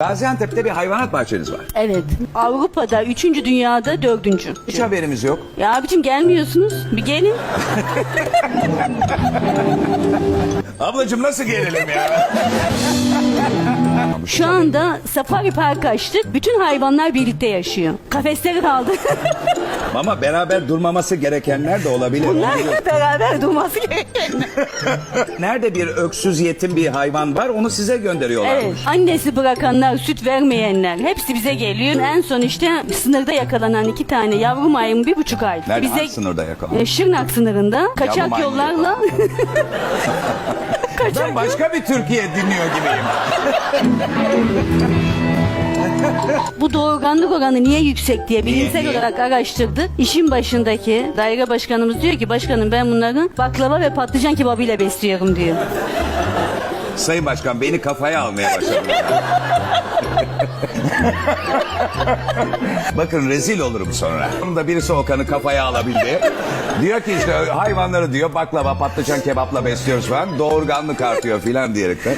Gaziantep'te bir hayvanat bahçeniz var. Evet. Avrupa'da üçüncü, dünyada dördüncü. Hiç haberimiz yok. Ya abicim gelmiyorsunuz. Bir gelin. Ablacığım nasıl gelelim ya? Şu anda safari park açtık. Bütün hayvanlar birlikte yaşıyor. Kafesleri kaldı. Ama beraber durmaması gerekenler de olabilir. Bunlar beraber durması gereken. Nerede bir öksüz yetim bir hayvan var onu size gönderiyorlar. Evet. Annesi bırakanlar, süt vermeyenler hepsi bize geliyor. En son işte sınırda yakalanan iki tane yavru maymun bir buçuk ay. Nerede? Bize Hangi sınırda yakalandı? E, Şırnak sınırında kaçak maymun yollarla Ben başka bir Türkiye dinliyor gibiyim. Bu doğurganlık oranı niye yüksek diye bilimsel olarak araştırdık. İşin başındaki daire başkanımız diyor ki başkanım ben bunları baklava ve patlıcan kebabıyla besliyorum diyor. Sayın Başkan beni kafaya almaya başladı. Bakın rezil olurum sonra. Sonunda birisi Okan'ı kafaya alabildi. diyor ki işte hayvanları diyor baklava patlıcan kebapla besliyoruz falan. Doğurganlık artıyor filan diyerekten.